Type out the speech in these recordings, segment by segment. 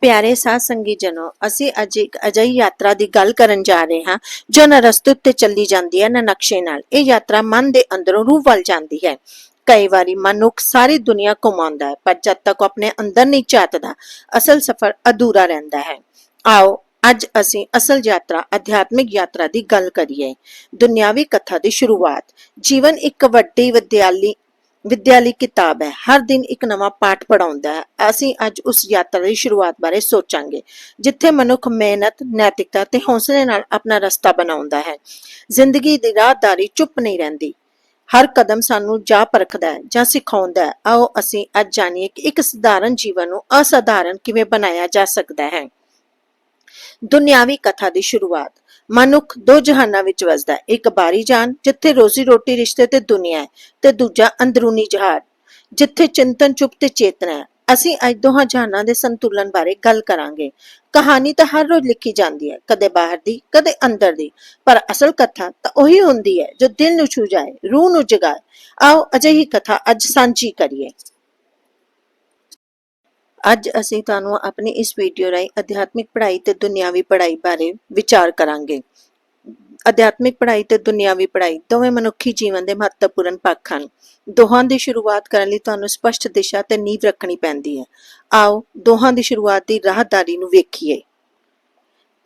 ਪਿਆਰੇ ਸਾਧ ਸੰਗੀ ਜਨੋ, ਅਸੀਂ ਅੱਜ ਇੱਕ ਅਜਿਹੀ ਯਾਤਰਾ ਦੀ ਗੱਲ ਕਰਨ ਜਾ ਰਹੇ ਹਾਂ, ਜੋ ਨਾ ਰਸਤੇ ਚੱਲੀ ਜਾਂਦੀ ਹੈ, ਨਾ ਨਕਸ਼ੇ ਨਾਲ। ਇਹ ਯਾਤਰਾ ਮਨ ਦੇ ਅੰਦਰੋਂ ਰੂਹ ਵੱਲ ਜਾਂਦੀ ਹੈ। ਕਈ ਵਾਰੀ ਮਨੁੱਖ ਸਾਰੀ ਦੁਨੀਆ ਘੁਮਾਉਂਦਾ ਹੈ, ਪਰ ਜਦ ਤੱਕ ਆਪਣੇ ਅੰਦਰ ਨਹੀਂ ਝਾਤਦਾ, ਅਸਲ ਸਫ਼ਰ ਅਧੂਰਾ ਰਹਿੰਦਾ ਹੈ। ਆਓ, ਅੱਜ ਅਸੀਂ ਅਸਲ ਯਾਤਰਾ, ਅਧਿਆਤਮਿਕ ਯਾਤਰਾ ਦੀ ਗੱਲ ਕਰੀਏ। ਦੁਨਿਆਵੀ ਕਥਾ ਦੀ ਸ਼ੁਰੂਆਤ। ਜੀਵਨ ਇੱਕ ਵੱਡੀ ਵਿਦਿਆਲੀ ਵਿੱਦਿਆ ਲਈ ਕਿਤਾਬ ਹੈ। ਹਰ ਦਿਨ ਇੱਕ ਨਵਾਂ ਪਾਠ ਪੜਾਉਂਦਾ ਹੈ। ਅਸੀਂ ਅੱਜ ਉਸ ਯਾਤਰਾ ਦੀ ਸ਼ੁਰੂਆਤ ਬਾਰੇ ਸੋਚਾਂਗੇ, ਜਿੱਥੇ ਮਨੁੱਖ ਮਿਹਨਤ, ਨੈਤਿਕਤਾ ਤੇ ਹੌਸਲੇ ਨਾਲ ਆਪਣਾ ਰਸਤਾ ਬਣਾਉਂਦਾ ਹੈ। ਜ਼ਿੰਦਗੀ ਦੀ ਰਾਹਦਾਰੀ ਚੁੱਪ ਨਹੀਂ ਰਹਿੰਦੀ। ਹਰ ਕਦਮ ਸਾਨੂੰ ਜਾ ਪਰਖਦਾ ਹੈ ਜਾਂ ਸਿਖਾਉਂਦਾ ਹੈ। ਆਓ ਅਸੀਂ ਅੱਜ ਜਾਣੀਏ ਕਿ ਇੱਕ ਸਧਾਰਨ ਜੀਵਨ ਨੂੰ ਅਸਧਾਰਨ ਕਿਵੇਂ ਬਣਾਇਆ ਜਾ ਸਕਦਾ ਹੈ। ਦੁਨਿਆਵੀ ਕਥਾ ਦੀ ਸ਼ੁਰੂਆਤ। ਮਨੁੱਖ ਦੋ ਜਹਾਨਾਂ ਵਿੱਚ ਵਸਦਾ ਹੈ। ਇੱਕ ਬਾਹਰੀ ਜਾਨ, ਜਿੱਥੇ ਰੋਜ਼ੀ ਰੋਟੀ ਰਿਸ਼ਤੇ ਤੇ ਦੁਨੀਆ ਹੈ, ਤੇ ਦੂਜਾ ਅੰਦਰੂਨੀ ਜਹਾਨ ਜਿੱਥੇ ਚਿੰਤਨ ਚੁੱਪ ਤੇ ਚੇਤਨਾ ਹੈ। ਅਸੀਂ ਅੱਜ ਦੋਹਾਂ ਜਹਾਨਾਂ ਦੇ ਸੰਤੁਲਨ ਬਾਰੇ ਗੱਲ ਕਰਾਂਗੇ। ਕਹਾਣੀ ਤਾਂ ਹਰ ਰੋਜ਼ ਲਿਖੀ ਜਾਂਦੀ ਹੈ, ਕਦੇ ਬਾਹਰ ਦੀ, ਕਦੇ ਅੰਦਰ ਦੀ। ਪਰ ਅਸਲ ਕਥਾ ਤਾਂ ਉਹੀ ਹੁੰਦੀ ਹੈ ਜੋ ਦਿਲ ਨੂੰ ਛੂ ਜਾਏ, ਰੂਹ ਨੂੰ ਜਗਾਏ। ਆਓ ਅਜਿਹੀ ਕਥਾ ਅੱਜ ਸਾਂਝੀ ਕਰੀਏ। ਅੱਜ ਅਸੀਂ ਤੁਹਾਨੂੰ ਆਪਣੀ ਇਸ ਵੀਡੀਓ ਰਾਹੀਂ ਅਧਿਆਤਮਿਕ ਪੜ੍ਹਾਈ ਤੇ ਦੁਨਿਆਵੀ ਪੜ੍ਹਾਈ ਬਾਰੇ ਵਿਚਾਰ ਕਰਾਂਗੇ। ਅਧਿਆਤਮਿਕ ਪੜ੍ਹਾਈ ਤੇ ਦੁਨਿਆਵੀ ਪੜ੍ਹਾਈ ਦੋਵੇਂ ਮਨੁੱਖੀ ਜੀਵਨ ਦੇ ਮਹੱਤਵਪੂਰਨ ਪੱਖ ਹਨ। ਦੋਹਾਂ ਦੀ ਸ਼ੁਰੂਆਤ ਕਰਨ ਲਈ ਤੁਹਾਨੂੰ ਸਪਸ਼ਟ ਦਿਸ਼ਾ ਤੇ ਨੀਂਵ ਰੱਖਣੀ ਪੈਂਦੀ ਹੈ। ਆਓ ਦੋਹਾਂ ਦੀ ਸ਼ੁਰੂਆਤ ਦੀ ਰਾਹਦਾਰੀ ਨੂੰ ਵੇਖੀਏ।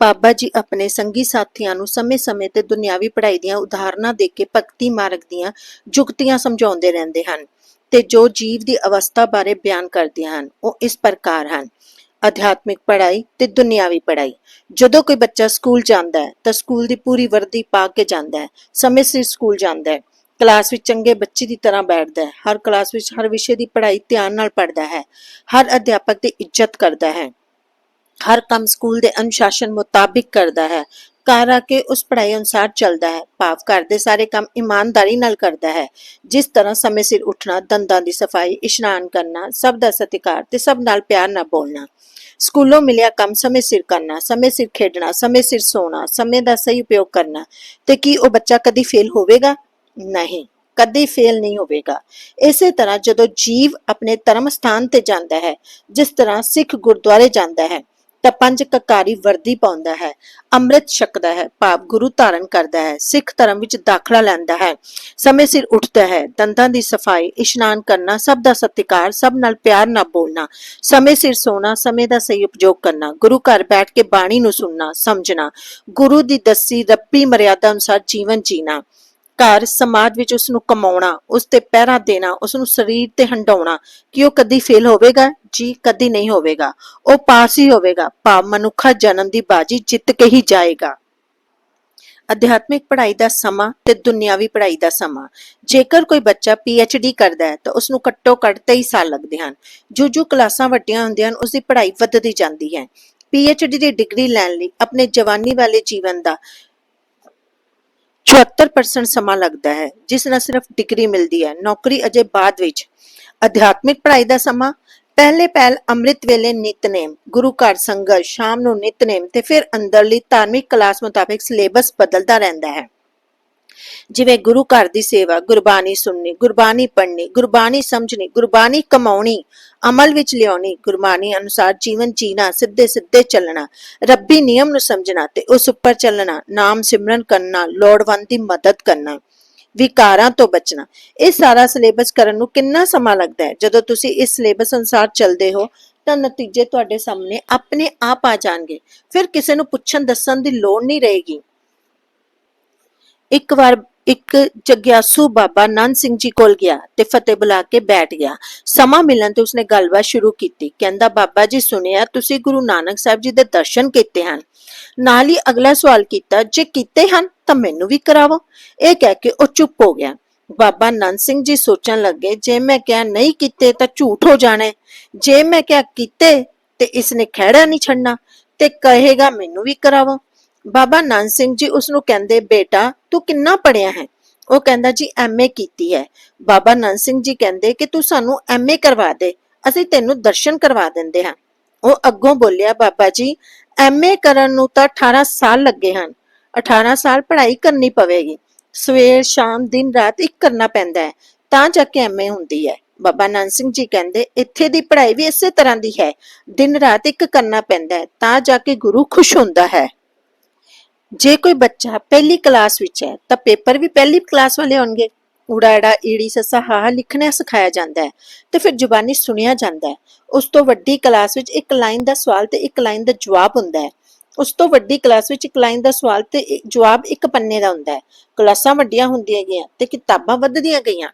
ਬਾਬਾ ਜੀ ਆਪਣੇ ਸੰਗੀ ਸਾਥੀਆਂ ਨੂੰ ਸਮੇਂ-ਸਮੇਂ ਤੇ ਦੁਨਿਆਵੀ ਪੜ੍ਹਾਈ ਦੀਆਂ ਉਦਾਹਰਨਾਂ ਦੇ ਕੇ ਭਗਤੀ ਮਾਰਗ ਦੀਆਂ ਜੁਗਤੀਆਂ ਸਮਝਾਉਂਦੇ ਰਹਿੰਦੇ ਹਨ। ਤੇ ਜੋ ਜੀਵ ਦੀ ਅਵਸਥਾ ਬਾਰੇ ਬਿਆਨ ਕਰਦੇ ਹਨ, ਉਹ ਇਸ ਪ੍ਰਕਾਰ ਹਨ। ਅਧਿਆਤਮਿਕ ਪੜ੍ਹਾਈ ਤੇ ਦੁਨਿਆਵੀ ਪੜ੍ਹਾਈ। ਜਦੋਂ ਕੋਈ ਬੱਚਾ ਸਕੂਲ ਜਾਂਦਾ ਹੈ, ਤਾਂ ਸਕੂਲ ਦੀ ਪੂਰੀ ਵਰਦੀ ਪਾ ਕੇ ਜਾਂਦਾ ਹੈ। ਸਮੇਂ ਸਿਰ ਸਕੂਲ ਜਾਂਦਾ ਹੈ। ਕਲਾਸ ਵਿੱਚ ਚੰਗੇ ਬੱਚੇ ਦੀ ਤਰ੍ਹਾਂ ਬੈਠਦਾ ਹੈ। ਹਰ ਕਲਾਸ ਵਿੱਚ ਹਰ ਵਿਸ਼ੇ ਦੀ ਪੜ੍ਹਾਈ ਧਿਆਨ ਨਾਲ ਪੜ੍ਹਦਾ ਹੈ। ਹਰ ਅਧਿਆਪਕ ਦੀ ਇੱਜ਼ਤ ਕਰਦਾ ਹੈ। ਹਰ ਕੰਮ ਸਕੂਲ ਦੇ ਅਨੁਸ਼ਾਸਨ ਮੁਤਾਬਿਕ ਕਰਦਾ ਹੈ। ਘਰ ਆ ਕੇ ਉਸ ਪੜ੍ਹਾਈ ਅਨੁਸਾਰ ਚੱਲਦਾ ਹੈ, ਭਾਵ ਘਰ ਦੇ ਸਾਰੇ ਕੰਮ ਇਮਾਨਦਾਰੀ ਨਾਲ ਕਰਦਾ ਹੈ। ਜਿਸ ਤਰ੍ਹਾਂ ਸਮੇਂ ਸਿਰ ਉੱਠਣਾ, ਦੰਦਾਂ ਦੀ ਸਫ਼ਾਈ, ਇਸ਼ਨਾਨ ਕਰਨਾ, ਸਭ ਦਾ ਸਤਿਕਾਰ ਤੇ ਸਭ ਨਾਲ ਪਿਆਰ ਨਾਲ ਬੋਲਣਾ। ਸਕੂਲੋਂ ਮਿਲਿਆ ਕੰਮ ਸਮੇਂ ਸਿਰ ਕਰਨਾ, ਸਮੇਂ ਸਿਰ ਖੇਡਣਾ, ਸਮੇਂ ਸਿਰ ਸੋਣਾ, ਸਮੇਂ ਦਾ ਸਹੀ ਉਪਯੋਗ ਕਰਨਾ। ਤੇ ਕੀ ਉਹ ਬੱਚਾ ਕਦੀ ਫੇਲ ਹੋਵੇਗਾ? ਨਹੀਂ, ਕਦੇ ਫੇਲ ਨਹੀਂ ਹੋਵੇਗਾ। ਇਸੇ ਤਰ੍ਹਾਂ ਜਦੋਂ ਜੀਵ ਆਪਣੇ ਧਰਮ ਸਥਾਨ ਤੇ ਜਾਂਦਾ ਹੈ, ਜਿਸ ਤਰ੍ਹਾਂ ਸਿੱਖ ਗੁਰਦੁਆਰੇ ਜਾਂਦਾ ਹੈ ਤਾਂ ਪੰਜ ਕਕਾਰੀ ਵਰਦੀ ਪਾਉਂਦਾ ਹੈ, ਅੰਮ੍ਰਿਤ ਛਕਦਾ ਹੈ ਭਾਵ ਗੁਰੂ ਧਾਰਨ ਕਰਦਾ ਹੈ, ਸਿੱਖ ਧਰਮ ਵਿੱਚ ਦਾਖਲਾ ਲੈਂਦਾ ਹੈ। ਸਮੇਂ ਸਿਰ ਉੱਠਦਾ ਹੈ, ਦੰਦਾਂ ਦੀ ਸਫ਼ਾਈ, ਇਸ਼ਨਾਨ ਕਰਨਾ, ਸਭ ਦਾ ਸਤਿਕਾਰ, ਸਭ ਨਾਲ ਪਿਆਰ ਨਾਲ ਬੋਲਣਾ, ਸਮੇਂ ਸਿਰ ਸੋਣਾ, ਸਮੇਂ ਦਾ ਸਹੀ ਉਪਯੋਗ ਕਰਨਾ, ਗੁਰੂ ਘਰ ਬੈਠ ਕੇ ਬਾਣੀ ਨੂੰ ਸੁਣਨਾ, ਸਮਝਣਾ, ਗੁਰੂ ਦੀ ਦੱਸੀ ਰੱਬੀ ਮਰਿਆਦਾ ਅਨੁਸਾਰ ਜੀਵਨ ਜੀਣਾ। ਘਰ, ਸਮਾਜ ਵਿੱਚ ਉਸ ਨੂੰ ਕਮਾਉਣਾ ਉਸ ਤੇ ਪਹਿਰਾ ਦੇਣਾ ਉਸ ਨੂੰ ਸਰੀਰ ਤੇ ਹੰਡਾਉਣਾ ਕਿ ਉਹ ਕਦੀ ਫੇਲ ਹੋਵੇਗਾ? ਜੀ, ਕਦੀ ਨਹੀਂ ਹੋਵੇਗਾ। ਉਹ ਪਾਸ ਹੀ ਹੋਵੇਗਾ। ਭਾਵ ਮਨੁੱਖਾ ਜਨਮ ਦੀ ਬਾਜੀ ਜਿੱਤ ਕੇ ਹੀ ਜਾਏਗਾ। ਅਧਿਆਤਮਿਕ ਪੜ੍ਹਾਈ ਦਾ ਸਮਾਂ ਤੇ ਦੁਨਿਆਵੀ ਪੜ੍ਹਾਈ ਦਾ ਸਮਾਂ। ਜੇਕਰ ਕੋਈ ਬੱਚਾ ਡੀ ਕਰਦਾ ਹੈ, ਤਾਂ ਉਸ ਨੂੰ ਘੱਟੋ ਘੱਟ 23 ਸਾਲ ਲੱਗਦੇ ਹਨ। ਜੋ ਜੋ ਕਲਾਸਾਂ ਵੱਡੀਆਂ ਹੁੰਦੀਆਂ ਹਨ ਉਸ ਦੀ ਪੜ੍ਹਾਈ ਵੱਧਦੀ ਜਾਂਦੀ ਹੈ। ਡੀ ਦੀ ਡਿਗਰੀ ਲੈਣ ਲਈ ਆਪਣੇ ਜਵਾਨੀ ਵਾਲੇ ਜੀਵਨ ਦਾ 74% ਸਮਾਂ ਲੱਗਦਾ ਹੈ, ਜਿਸ ਨਾਲ ਸਿਰਫ ਡਿਗਰੀ ਮਿਲਦੀ ਹੈ। ਨੌਕਰੀ ਅਜੇ ਬਾਅਦ ਵਿੱਚ। ਅਧਿਆਤਮਿਕ ਪੜ੍ਹਾਈ ਦਾ ਸਮਾਂ, ਪਹਿਲੇ ਪਹਿਲ ਅੰਮ੍ਰਿਤ ਵੇਲੇ ਨਿਤਨੇਮ, ਗੁਰੂ ਘਰ ਸੰਗਤ ਸ਼ਾਮ ਨੂੰ ਨਿਤਨੇਮ ਤੇ ਫਿਰ ਅੰਦਰਲੀ ਧਾਰਮਿਕ ਕਲਾਸ ਮੁਤਾਬਿਕ ਸਿਲੇਬਸ ਬਦਲਦਾ ਰਹਿੰਦਾ ਹੈ। ਜਿਵੇਂ ਗੁਰੂ ਘਰ ਦੀ ਸੇਵਾ, ਗੁਰਬਾਣੀ ਸੁਣਨੀ, ਗੁਰਬਾਣੀ ਪੜ੍ਹਨੀ, ਗੁਰਬਾਣੀ ਸਮਝਣੀ, ਗੁਰਬਾਣੀ ਕਮਾਉਣੀ, ਅਮਲ ਵਿੱਚ ਲਿਆਉਣੀ, ਗੁਰਬਾਣੀ ਅਨੁਸਾਰ ਜੀਵਨ ਜੀਣਾ, ਸਿੱਧੇ ਸਿੱਧੇ ਚੱਲਣਾ, ਰੱਬੀ ਨਿਯਮ ਨੂੰ ਸਮਝਣਾ ਤੇ ਉਸ ਉੱਪਰ ਚੱਲਣਾ, ਨਾਮ ਸਿਮਰਨ ਕਰਨਾ, ਲੋੜਵੰਦ ਦੀ ਮਦਦ ਕਰਨਾ, ਵਿਕਾਰਾਂ ਤੋਂ ਬਚਣਾ। ਇਹ ਸਾਰਾ ਸਿਲੇਬਸ ਕਰਨ ਨੂੰ ਕਿੰਨਾ ਸਮਾਂ ਲੱਗਦਾ ਹੈ? ਜਦੋਂ ਤੁਸੀਂ ਇਸ ਸਿਲੇਬਸ ਅਨੁਸਾਰ ਚੱਲਦੇ ਹੋ, ਤਾਂ ਨਤੀਜੇ ਤੁਹਾਡੇ ਸਾਹਮਣੇ ਆਪਣੇ ਆਪ ਆ ਜਾਣਗੇ। ਫਿਰ ਕਿਸੇ ਨੂੰ ਪੁੱਛਣ ਦੱਸਣ ਦੀ ਲੋੜ ਨਹੀਂ ਰਹੇਗੀ। ਇੱਕ ਵਾਰ ਇੱਕ ਜਗਿਆਸੂ ਬਾਬਾ ਨੰਦ ਸਿੰਘ ਜੀ ਕੋਲ ਗਿਆ ਤੇ ਫਤਿਹ ਬੁਲਾ ਕੇ ਬੈਠ ਗਿਆ। ਸਮਾਂ ਮਿਲਣ ਤੇ ਉਸਨੇ ਗੱਲਬਾਤ ਸ਼ੁਰੂ ਕੀਤੀ। ਕਹਿੰਦਾ, ਬਾਬਾ ਜੀ, ਸੁਣਿਆ, ਤੁਸੀਂ ਗੁਰੂ ਨਾਨਕ ਸਾਹਿਬ ਜੀ ਦੇ ਦਰਸ਼ਨ ਕੀਤੇ ਹਨ। ਨਾਲ ਹੀ ਅਗਲਾ ਸਵਾਲ ਕੀਤਾ, ਜੇ ਕੀਤੇ ਹਨ ਤਾਂ ਮੈਨੂੰ ਵੀ ਕਰਾਵੋ? ਇਹ ਕਹਿ ਕੇ ਉਹ ਚੁੱਪ ਹੋ ਗਿਆ। ਬਾਬਾ ਨੰਦ ਸਿੰਘ ਜੀ ਸੋਚਣ ਲੱਗੇ, ਜੇ ਮੈਂ ਕਿਹਾ ਨਹੀਂ ਕੀਤੇ ਤਾਂ ਝੂਠ ਹੋ ਜਾਣਾ। ਜੇ ਮੈਂ ਕਿਹਾ ਕੀਤੇ ਤੇ ਇਸਨੇ ਖਹਿੜਾ ਨਹੀਂ ਛੱਡਣਾ ਤੇ ਕਹੇਗਾ ਮੈਨੂੰ ਵੀ ਕਰਾਵੋ। ਬਾਬਾ ਨੰਦ ਸਿੰਘ ਜੀ ਉਸ ਨੂੰ ਕਹਿੰਦੇ, ਬੇਟਾ, ਤੂੰ ਕਿੰਨਾ ਪੜਿਆ ਹੈ? ਉਹ ਕਹਿੰਦਾ, ਜੀ ਐਮਏ ਕੀਤੀ ਹੈ। ਬਾਬਾ ਨੰਦ ਸਿੰਘ ਜੀ ਕਹਿੰਦੇ ਕਿ, ਤੂੰ ਸਾਨੂੰ ਐਮਏ ਕਰਵਾ ਦੇ, ਅਸੀਂ ਤੈਨੂੰ ਦਰਸ਼ਨ ਕਰਵਾ ਦਿੰਦੇ ਹਾਂ। ਉਹ ਅੱਗੋਂ ਬੋਲਿਆ, ਬਾਬਾ ਜੀ ਐਮਏ ਕਰਨ ਨੂੰ ਤਾਂ 18 ਸਾਲ ਲੱਗੇ ਹਨ। 18 ਸਾਲ ਪੜ੍ਹਾਈ ਕਰਨੀ ਪਵੇਗੀ। ਸਵੇਰ, ਸ਼ਾਮ, ਦਿਨ, ਰਾਤ ਇੱਕ ਕਰਨਾ ਪੈਂਦਾ ਹੈ, ਤਾਂ ਜਾ ਕੇ ਐਮਏ ਹੁੰਦੀ ਹੈ। ਬਾਬਾ ਨਾਨਕ ਸਿੰਘ ਜੀ ਕਹਿੰਦੇ, ਇੱਥੇ ਦੀ ਪੜ੍ਹਾਈ ਵੀ ਇਸੇ ਤਰ੍ਹਾਂ ਦੀ ਹੈ। ਦਿਨ, ਰਾਤ ਇੱਕ ਕਰਨਾ ਪੈਂਦਾ ਹੈ, ਤਾਂ ਜਾ ਕੇ ਗੁਰੂ ਖੁਸ਼ ਹੁੰਦਾ ਹੈ। ਜੇ ਕੋਈ ਬੱਚਾ ਪਹਿਲੀ ਕਲਾਸ ਵਿੱਚ ਹੈ, ਤਾਂ ਪੇਪਰ ਵੀ ਪਹਿਲੀ ਕਲਾਸ ਵਾਲੇ ਹੋਣਗੇ ਊੜਾ ਈੜੀ, ਸੱਸਾ, ਹਾ ਲਿਖਣਾ ਸਿਖਾਇਆ ਜਾਂਦਾ ਹੈ ਤੇ ਫਿਰ ਜ਼ੁਬਾਨੀ ਸੁਣਿਆ ਜਾਂਦਾ ਹੈ। ਉਸ ਤੋਂ ਵੱਡੀ ਕਲਾਸ ਵਿੱਚ ਇੱਕ ਲਾਈਨ ਦਾ ਸਵਾਲ ਤੇ ਇੱਕ ਲਾਈਨ ਦਾ ਜਵਾਬ ਹੁੰਦਾ ਹੈ। ਉਸ ਤੋਂ ਵੱਡੀ ਕਲਾਸ ਵਿੱਚ ਇੱਕ ਲਾਈਨ ਦਾ ਸਵਾਲ ਤੇ ਜਵਾਬ ਇੱਕ ਪੰਨੇ ਦਾ ਹੁੰਦਾ ਹੈ। ਕਲਾਸਾਂ ਵੱਡੀਆਂ ਹੁੰਦੀਆਂ ਗਈਆਂ ਤੇ ਕਿਤਾਬਾਂ ਵੱਧਦੀਆਂ ਗਈਆਂ।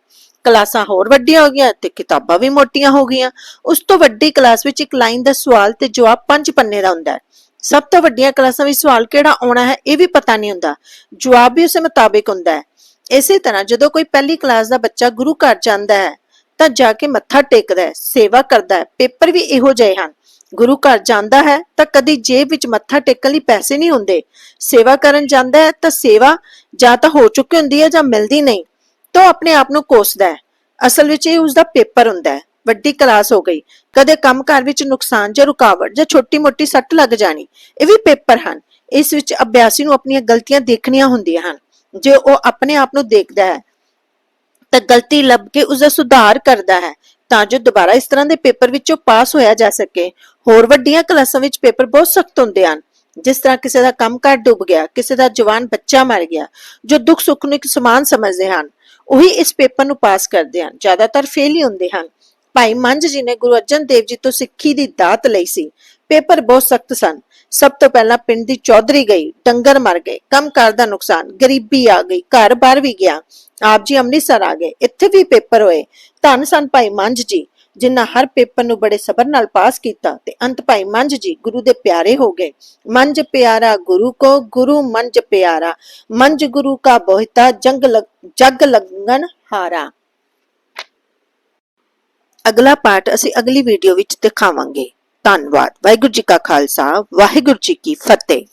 ਕਲਾਸਾਂ ਹੋਰ ਵੱਡੀਆਂ ਹੋ ਗਈਆਂ ਤੇ ਕਿਤਾਬਾਂ ਵੀ ਮੋਟੀਆਂ ਹੋ ਗਈਆਂ। ਉਸ ਤੋਂ ਵੱਡੀ ਕਲਾਸ ਵਿੱਚ ਇੱਕ ਲਾਈਨ ਦਾ ਸਵਾਲ ਤੇ ਜਵਾਬ ਪੰਜ ਪੰਨੇ ਦਾ ਹੁੰਦਾ ਹੈ। ਸਭ ਤੋਂ ਵੱਡੀਆਂ ਕਲਾਸਾਂ ਵਿੱਚ ਸਵਾਲ ਕਿਹੜਾ ਆਉਣਾ ਹੈ, ਇਹ ਵੀ ਪਤਾ ਨਹੀਂ ਹੁੰਦਾ। ਜਵਾਬ ਵੀ ਉਸੇ ਮੁਤਾਬਿਕ ਹੁੰਦਾ ਹੈ। ਇਸੇ ਤਰ੍ਹਾਂ ਜਦੋਂ ਕੋਈ ਪਹਿਲੀ ਕਲਾਸ ਦਾ ਬੱਚਾ ਗੁਰੂ ਘਰ ਜਾਂਦਾ ਹੈ, ਤਾਂ ਜਾ ਕੇ ਮੱਥਾ ਟੇਕਦਾ ਹੈ, ਸੇਵਾ ਕਰਦਾ ਹੈ, ਪੇਪਰ ਵੀ ਇਹੋ ਜਿਹੇ ਹਨ। ਗੁਰੂ ਘਰ ਜਾਂਦਾ ਹੈ, ਤਾਂ ਕਦੀ ਜੇਬ ਵਿੱਚ ਮੱਥਾ ਟੇਕਣ ਲਈ ਪੈਸੇ ਨਹੀਂ ਹੁੰਦੇ। ਸੇਵਾ ਕਰਨ ਜਾਂਦਾ ਹੈ, ਤਾਂ ਸੇਵਾ ਜਾਂ ਤਾਂ ਹੋ ਚੁੱਕੀ ਹੁੰਦੀ ਹੈ ਜਾਂ ਮਿਲਦੀ ਨਹੀਂ, ਤਾਂ ਉਹ ਆਪਣੇ ਆਪ ਨੂੰ ਕੋਸਦਾ ਹੈ। ਅਸਲ ਵਿੱਚ ਇਹ ਉਸ ਦਾ ਪੇਪਰ ਹੁੰਦਾ ਹੈ। ਵੱਡੀ ਕਲਾਸ ਹੋ ਗਈ। ਕਦੇ ਕੰਮਕਾਰ ਵਿੱਚ ਨੁਕਸਾਨ ਜਾਂ ਰੁਕਾਵਟ ਜਾਂ ਛੋਟੀ-ਮੋਟੀ ਸੱਟ ਲੱਗ ਜਾਣੀ, ਇਹ ਵੀ ਪੇਪਰ ਹਨ। ਇਸ ਵਿੱਚ ਅਭਿਆਸੀ ਨੂੰ ਆਪਣੀਆਂ ਗਲਤੀਆਂ ਦੇਖਣੀਆਂ ਹੁੰਦੀਆਂ ਹਨ। ਜੇ ਉਹ ਆਪਣੇ ਆਪ ਨੂੰ ਦੇਖਦਾ ਹੈ, ਤਾਂ ਗਲਤੀ ਲੱਭ ਕੇ ਉਸ ਦਾ ਸੁਧਾਰ ਕਰਦਾ ਹੈ, ਤਾਂ ਜੋ ਦੁਬਾਰਾ ਇਸ ਤਰ੍ਹਾਂ ਦੇ ਪੇਪਰ ਵਿੱਚੋਂ ਪਾਸ ਹੋਇਆ ਜਾ ਸਕੇ। ਹੋਰ ਵੱਡੀਆਂ ਕਲਾਸਾਂ ਵਿੱਚ ਪੇਪਰ ਬਹੁਤ ਸਖਤ ਹੁੰਦੇ ਹਨ। ਜਿਸ ਤਰ੍ਹਾਂ ਕਿਸੇ ਦਾ ਕੰਮਕਾਰ ਡੁੱਬ ਗਿਆ, ਕਿਸੇ ਦਾ ਜਵਾਨ ਬੱਚਾ ਮਰ ਗਿਆ, ਜੋ ਦੁੱਖ ਸੁੱਖ ਨੂੰ ਇੱਕ ਸਮਾਨ ਸਮਝਦੇ ਹਨ, ਉਹੀ ਇਸ ਪੇਪਰ ਨੂੰ ਪਾਸ ਕਰਦੇ ਹਨ। ਜ਼ਿਆਦਾਤਰ ਫੇਲ ਹੀ ਹੁੰਦੇ ਹਨ। ਭਾਈ ਮੰਝ ਜੀ ਨੇ ਗੁਰੂ ਅਰਜਨ ਦੇਵ ਜੀ ਤੋਂ ਸਿੱਖੀ ਦੀ ਦਾਤ ਲਈ ਸੀ। ਪੇਪਰ ਬਹੁਤ ਸਖਤ ਸਨ। ਸਭ ਤੋਂ ਪਹਿਲਾਂ ਪਿੰਡ ਦੀ ਚੌਧਰੀ ਗਈ, ਡੰਗਰ ਮਰ ਗਏ, ਕੰਮਕਾਰ ਦਾ ਨੁਕਸਾਨ, ਗਰੀਬੀ ਆ ਗਈ, ਘਰ ਬਾਰ ਵੀ ਗਿਆ, ਆਪ ਜੀ ਅੰਮ੍ਰਿਤਸਰ ਆ ਗਏ, ਇੱਥੇ ਵੀ ਪੇਪਰ ਹੋਏ। ਧੰਨ ਸਨ ਭਾਈ ਮੰਝ ਜੀ, ਜਿਨ੍ਹਾਂ ਹਰ ਪੇਪਰ ਨੂੰ ਬੜੇ ਸਬਰ ਨਾਲ ਪਾਸ ਕੀਤਾ ਤੇ ਅੰਤ ਭਾਈ ਮੰਝ ਜੀ ਗੁਰੂ ਦੇ ਪਿਆਰੇ ਹੋ ਗਏ। ਮੰਝ ਪਿਆਰਾ ਗੁਰੂ ਕੋ, ਗੁਰੂ ਮੰਝ ਪਿਆਰਾ, ਮੰਝ ਗੁਰੂ ਕਾ ਬੋਹਿਤਾ ਜੰਗ ਲਗ- ਜਗ ਲੰਗਨ ਹਾਰਾ। ਅਗਲਾ ਪਾਠ ਅਸੀਂ ਅਗਲੀ ਵੀਡੀਓ ਵਿੱਚ ਦਿਖਾਵਾਂਗੇ। ਧੰਨਵਾਦ। ਵਾਹਿਗੁਰੂ ਜੀ ਕਾ ਖਾਲਸਾ, ਵਾਹਿਗੁਰੂ ਜੀ ਕੀ ਫਤਿਹ।